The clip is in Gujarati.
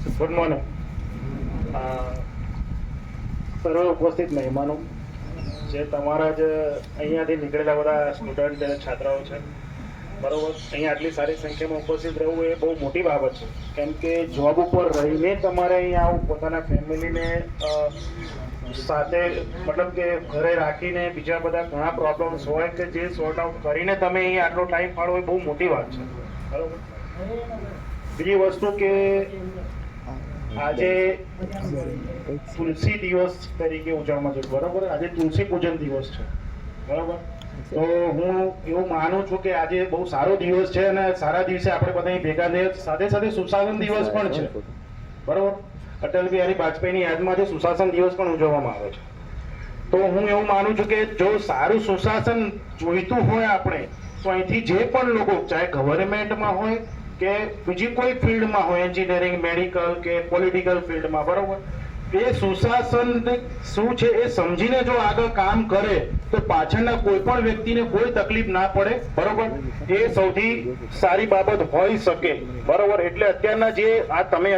ગુડ મોર્નિંગ સર્વ ઉપસ્થિત મહેમાનો, જે તમારા જ અહીંયાથી નીકળેલા બધા સ્ટુડન્ટ છાત્રાઓ છે. બરોબર? અહીંયા આટલી સારી સંખ્યામાં ઉપસ્થિત રહેવું એ બહુ મોટી બાબત છે. કેમ કે જોબ ઉપર રહીને તમારે અહીંયા આવું પોતાના ફેમિલીને સાથે મતલબ કે ઘરે રાખીને બીજા બધા ઘણા પ્રોબ્લેમ્સ હોય કે જે સોર્ટ આઉટ કરીને તમે અહીંયા આટલો ટાઈમ ફાળો એ બહુ મોટી વાત છે. બરોબર? બીજી વસ્તુ કે આજે તુલસી દિવસ તરીકે ઉજવવામાં છે, બરોબર? આજે તુલસી પૂજન દિવસ છે, બરોબર? તો હું એવું માનું છું કે આજે બહુ સારો દિવસ છે અને સારા દિવસે આપણે બધા ભેગા થઈએ. સાથે સાથે સુશાસન દિવસ પણ છે, બરોબર? અટલ બિહારી વાજપેયીની યાદમાં આજે સુશાસન દિવસ પણ ઉજવવામાં આવે છે. તો હું એવું માનું છું કે જો સારું સુશાસન જોઈતું હોય આપણે, તો અહીંથી જે પણ લોકો, ચાહે ગવર્મેન્ટમાં હોય કે બીજી કોઈ ફિલ્ડમાં હોય એન્જિનિયરિંગ મેડિકલ કે પોલિટિકલ ફિલ્ડમાં, બરોબર? એ સુશાસન શું છે એ સમજીને જો આગળ કામ કરે, તો પાછળના કોઈ પણ વ્યક્તિને કોઈ તકલીફ ના પડે, બરોબર? એ સૌથી સારી બાબત હોઈ શકે, બરોબર? એટલે અત્યારના જે આ તમે